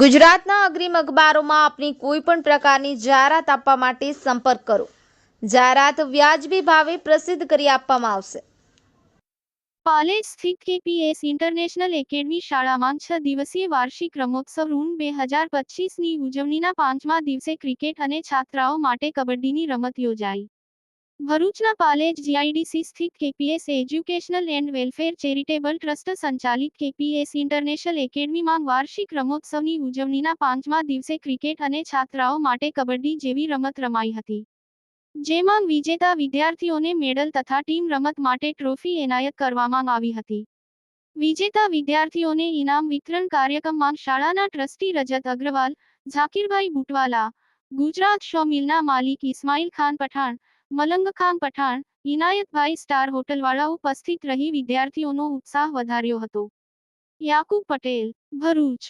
ગુજરાતના અગ્રીમ અખબારોમાં આપની કોઈ પણ પ્રકારની જાહેરાત આપવા માટે સંપર્ક કરો. જાહેરાત વ્યાજબી ભાવે પ્રસિદ્ધ કરી આપવામાં આવશે. પાલેજ સ્થિત કેપીએસ ઇન્ટરનેશનલ એકેડમી શાળામાં છ દિવસીય વાર્ષિક રમોત્સવ ઋણ બે હજાર પચીસની ઉજવણીના પાંચમા દિવસે ક્રિકેટ અને છાત્રાઓ માટે કબડ્ડીની રમત યોજાઈ. ભરૂચના પાલેજ જીઆઈડીસી સ્થિત KPS educational and welfare charitable trust સંચાલિત કેપીએસ ઇન્ટરનેશનલ એકેડમીમાં વાર્ષિક રમોત્સવની ઉજવણીના પાંચમા દિવસે ક્રિકેટ અને છાત્રાઓ માટે કબડ્ડી જેવી રમત રમાઈ હતી. જેમાં વિજેતા વિદ્યાર્થીઓને મેડલ તથા ટીમ રમત માટે ટ્રોફી એનાયત કરવામાં આવી હતી. વિજેતા વિદ્યાર્થીઓને ઇનામ વિતરણ કાર્યક્રમમાં શાળાના ટ્રસ્ટી રજત અગ્રવાલ, ઝાકીરભાઈ બુટવાલા, ગુજરાત શો મિલના માલિક ઇસ્માઇલ ખાન પઠાણ મલંગ ખાન પઠાણ, ઇનાયતભાઈ સ્ટાર હોટલવાળા ઉપસ્થિત રહી વિદ્યાર્થીઓનો ઉત્સાહ વધાર્યો હતો. યાકુબ પટેલ, ભરૂચ.